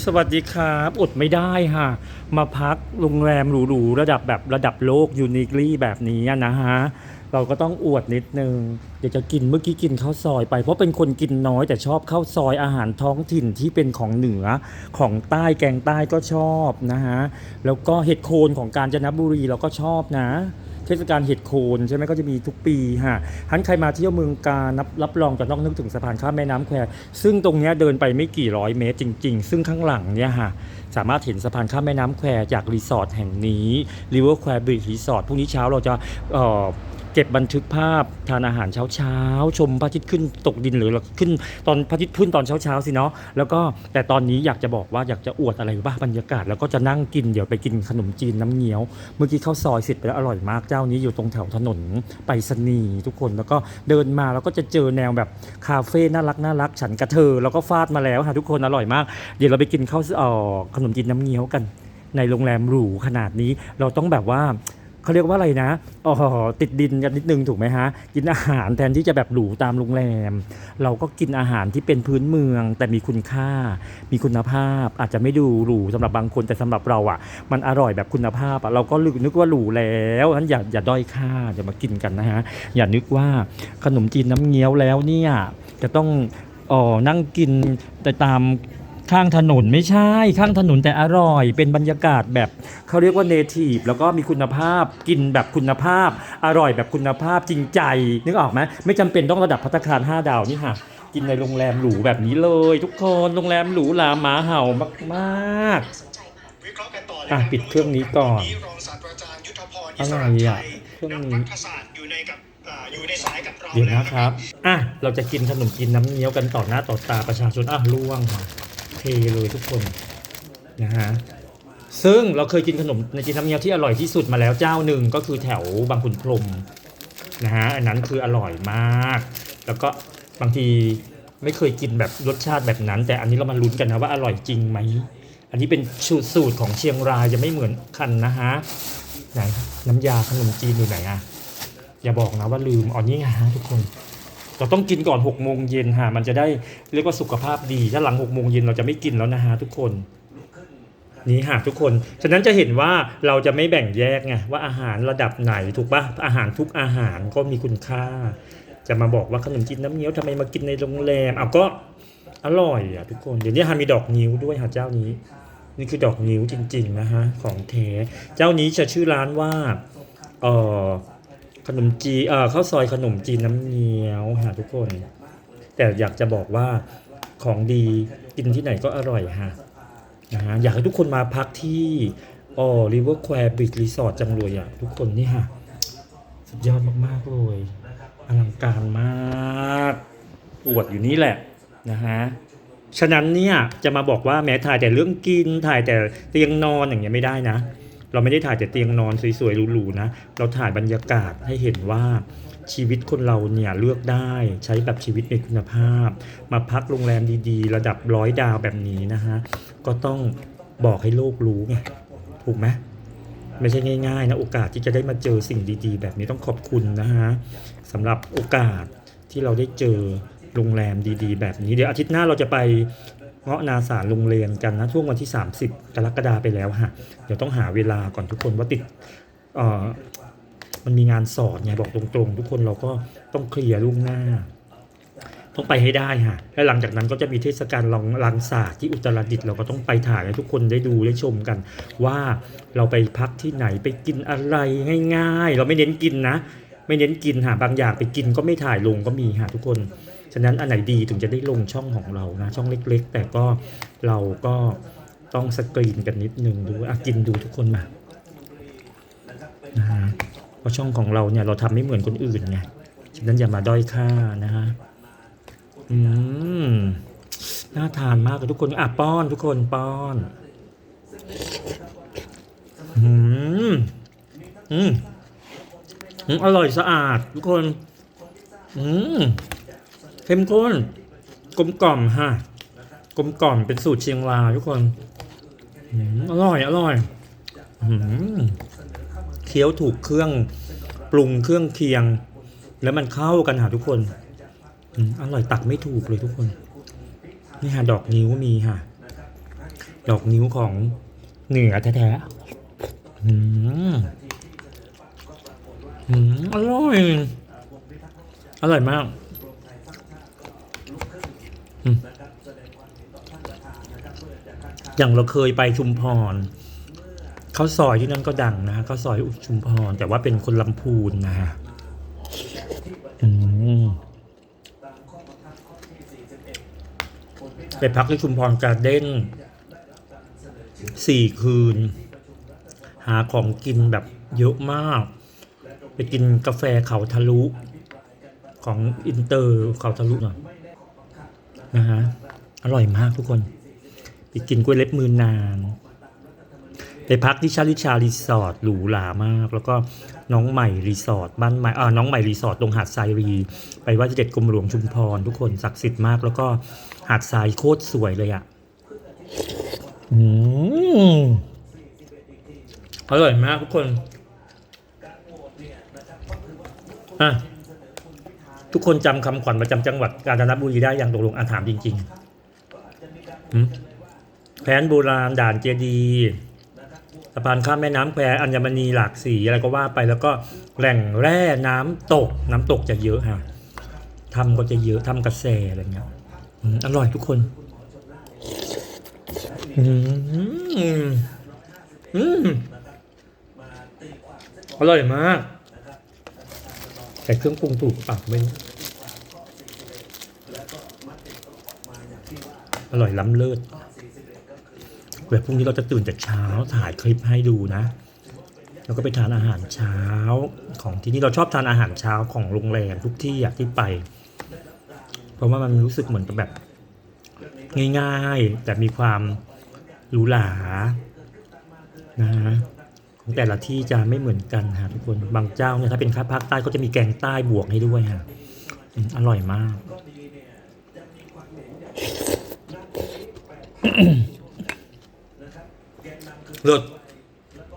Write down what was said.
สวัสดีครับ อดไม่ได้ค่ะ มาพักโรงแรมหรูๆระดับแบบระดับโลกยูนิคลี่แบบนี้นะฮะ เราก็ต้องอวดนิดนึง เดี๋ยวจะกินเมื่อกี้กินข้าวซอยไป เพราะเป็นคนกินน้อยแต่ชอบข้าวซอยอาหารท้องถิ่นที่เป็นของเหนือของใต้แกงใต้ก็ชอบนะฮะ แล้วก็เห็ดโคนของกาญจนบุรีเราก็ชอบนะ เทศกาลเห็ดโคนใช่ไหมก็จะมีทุกปีฮะท่านใครมาเที่ยวเมืองกาลรับรับรองจะต้องนึกถึงสะพานข้ามแม่น้ำแควซึ่งตรงนี้เดินไปไม่กี่ร้อยเมตรจริง ๆ ซึ่งข้างหลังเนี่ยฮะสามารถเห็นสะพานข้ามแม่น้ำแควจากรีสอร์ทแห่งนี้รีเวิร์คแควบีร์รีสอร์ทพรุ่งนี้เช้าเราจะ เก็บบันทึกภาพทานอาหารเช้าๆชมพระอาทิตย์ขึ้นตกดินหรือขึ้นตอนพระอาทิตย์ขึ้นตอนเช้าๆสิเนาะแล้วก็แต่ตอนนี้อยากจะบอกว่าอยากจะอวดอะไรรู้ป่ะบรรยากาศ แล้วก็จะนั่งกินเดี๋ยวไปกินขนมจีนน้ำเงี้ยว เมื่อกี้ข้าวซอยเสร็จไปแล้วอร่อยมากเจ้านี้อยู่ตรงแถวถนนไปรษณีทุกคนแล้วก็เดินมาแล้วก็จะเจอแนวแบบคาเฟ่น่ารักน่ารักฉันกระเธอแล้วก็ฟาดมาแล้วค่ะทุกคนอร่อยมาก เดี๋ยวเราไปกินข้าวออขนมจีนน้ำเงี้ยวกัน ในโรงแรมหรูขนาดนี้เราต้องแบบว่า เขาเรียกว่าอะไรนะอ๋อติดดินกันนิดนึงถูกไหมฮะ กินอาหารแทนที่จะแบบหรูตามโรงแรม เราก็กินอาหารที่เป็นพื้นเมือง แต่มีคุณค่า มีคุณภาพ อาจจะไม่ดูหรูสำหรับบางคนแต่สำหรับเราอะ มันอร่อยแบบคุณภาพอะเราก็นึกว่าหรูแล้วนั้นอย่าอย่าด้อยค่าอย่ามากินกันนะฮะอย่านึกว่าขนมจีนน้ำเงี้ยวแล้วเนี่ยจะต้องอ๋อนั่งกินแต่ตาม ข้างถนนไม่ใช่ข้างถนนแต่อร่อย เป็นบรรยากาศแบบเขาเรียกว่าเนทีฟแล้วก็มีคุณภาพกินแบบคุณภาพ อร่อยแบบคุณภาพจริงใจนึกออกไหมไม่จำเป็นต้องระดับพัตตาคาร5ดาวนี่ค่ะกินในโรงแรมหรูแบบนี้เลย ทุกคนโรงแรมหรูหราหมาเห่ามากวิเคราะห์กันต่อเลยอะปิดเครื่องนี้ก่อนอะไรอะเครื่องนี้เดี๋ยวนะครับ อะ เราจะกินขนมจีนน้ำเงี้ยวกันต่อหน้าต่อตาประชาชน อะล่วงค่ะ เทเลยทุกคนนะฮะซึ่งเราเคยกินขนมในจีนน้ำเงี้ยวที่อร่อยที่สุดมาแล้วเจ้าหนึ่งก็คือแถวบางขุนพรมนะฮะอันนั้นคืออร่อยมาก แล้วก็บางทีไม่เคยกินแบบรสชาติแบบนั้น แต่อันนี้เรามาลุ้นกันนะว่าอร่อยจริงไหมอันนี้เป็นสูตรสูตรของเชียงรายจะไม่เหมือนกันนะฮะไหนน้ำยาขนมจีนอยู่ไหนอะอย่าบอกนะว่าลืมอ๋อนี่ไงฮะทุกคน เราต้องกินก่อน6กโมงเย็นฮะมันจะได้เรียกว่าสุขภาพดีถ้าหลัง6กโมงเย็นเราจะไม่กินแล้วนะฮะทุกคนนี่ฮะทุกคน ฉะนั้นจะเห็นว่าเราจะไม่แบ่งแยกไงว่าอาหารระดับไหนถูกปะอาหารทุกอาหารก็มีคุณค่า จะมาบอกว่าขนมจีนน้ำเงี้ยวทำไมมากินในโรงแรมอะก็อร่อยอะทุกคนเดี๋ยวนี้ฮะมีดอกนิ้วด้วยฮะเจ้านี้ นี่คือดอกนิ้วจริงๆนะฮะของแท้เจ้านี้จะชื่อร้านว่าเอ่อ ขนมจีเอ่อข้าวซอยขนมจีนน้ำเงี้ยวฮะทุกคน แต่อยากจะบอกว่าของดีกินที่ไหนก็อร่อยฮะนะฮะอยากให้ทุกคนมาพักที่อ๋อริเวอร์แควร์บีชรีสอร์ทจังเลยอะทุกคนนี่ฮะสุดยอดมาก ๆ เลยอลังการมากอวดอยู่นี่แหละนะฮะฉะนั้นเนี่ยจะมาบอกว่าแม้ถ่ายแต่เรื่องกินถ่ายแต่เตียงนอนอย่างเงี้ยไม่ได้นะ เราไม่ได้ถ่ายแต่เตียงนอนสวยๆหรูๆนะ เราถ่ายบรรยากาศให้เห็นว่าชีวิตคนเราเนี่ยเลือกได้ใช้แบบชีวิตในคุณภาพ มาพักโรงแรมดีๆ ระดับร้อยดาวแบบนี้นะฮะ ก็ต้องบอกให้โลกรู้ไงถูกไหมไม่ใช่ง่ายๆนะโอกาสที่จะได้มาเจอสิ่งดีๆ แบบนี้ต้องขอบคุณนะฮะสำหรับโอกาสที่เราได้เจอโรงแรมดีๆ แบบนี้เดี๋ยวอาทิตย์หน้าเราจะไป เงาะนาสารโรงเรียนกันนะช่วงวันที่ 30 กรกฎาไปแล้วฮะเดี๋ยวต้องหาเวลาก่อนทุกคนว่าติดเอ่อมันมีงานสอนไงบอกตรงๆ ทุกคนเราก็ต้องเคลียร์ล่วงหน้า ต้องไปให้ได้ฮะและหลังจากนั้นก็จะมีเทศกาลลองลังศาสตร์ที่อุตรดิตถ์เราก็ต้องไปถ่ายให้ทุกคนได้ดูได้ชมกัน ว่าเราไปพักที่ไหนไปกินอะไรง่าย ๆ เราไม่เน้นกินนะ ไม่เน้นกินหาบางอย่างไปกินก็ไม่ถ่ายลงก็มีฮะทุกคน ฉะนั้นอันไหนดีถึงจะได้ลงช่องของเรานะช่องเล็ก ๆ แต่ก็เราก็ต้องสกรีนกันนิดนึงดูอะกินดูทุกคนมานะฮะเพราะช่องของเราเนี่ยเราทำไม่เหมือนคนอื่นไงฉะนั้นอย่ามาด้อยค่านะฮะอืมน่าทานมากเลยทุกคนอะป้อนทุกคนป้อนอืมอืมอืมอร่อยสะอาดทุกคน อืม เข้มข้นกลมกล่อมฮะกลมกล่อมเป็นสูตรเชียงรายทุกคนอร่อยอร่อยเคี้ยวถูกเครื่องปรุงเครื่องเคียง แล้วมันเข้ากันหาทุกคนอร่อยตักไม่ถูกเลยทุกคน นี่ฮะดอกนิ้วมีฮะดอกนิ้วของเหนือแท้ๆอืมอร่อย อร่อยมากอืม อย่างเราเคยไปชุมพรข้าวซอยที่นั่นก็ดังนะฮะข้าวซอยชุมพร แต่ว่าเป็นคนลำพูนนะฮะไปพักที่ชุมพรการ์เด้นสี่คืน หาของกินแบบเยอะมาก ไปกินกาแฟเขาทะลุ ของอินเตอร์เขาทะลุหน่อยนะฮะ อร่อยมากทุกคน ไปกินกล้วยเล็บมือนาง ไปพักที่ชาลิชารีสอร์ทหรูหรามาก แล้วก็น้องใหม่รีสอร์ทบ้านใหม่อ่าน้องใหม่รีสอร์ทตรงหาดทรายรี ไปว่าเด็ดกรมหลวงชุมพร ทุกคนศักดิ์สิทธิ์มาก แล้วก็หาดทรายโคตรสวยเลยอะ่ะอืมอร่อยมากทุกคนอะทุกคนจำคำขวัญประจำจังหวัดกาญจนบุรีได้อย่างตกลงอาถามจริงๆหืม แผนโบราณด่านเจดีย์สะพานข้ามแม่น้ำแควอัญมณีหลากสีอะไรก็ว่าไปแล้วก็แหล่งแร่น้ำตก น้ำตกจะเยอะฮะทำก็จะเยอะทำกระแสอะไรเงี้ยอร่อยทุกคนอืมอืมอร่อยมากใส่เครื่องปรุงถูกปล่าไม่รู้อร่อยล้ำเลิศ เดี๋ยวพรุ่งนี้เราจะตื่นแต่เช้าถ่ายคลิปให้ดูนะ แล้วก็ไปทานอาหารเช้าของที่นี่เราชอบทานอาหารเช้าของโรงแรมทุกที่อะที่ไป เพราะว่ามันรู้สึกเหมือนกับแบบ ง่ายๆ แต่มีความหรูหรานะฮะของแต่ละที่จะไม่เหมือนกันฮะทุกคนบางเจ้าเนี่ยถ้าเป็นข้าภาคใต้ก็จะมีแกงใต้บวกให้ด้วยฮะอร่อยมาก เลิศ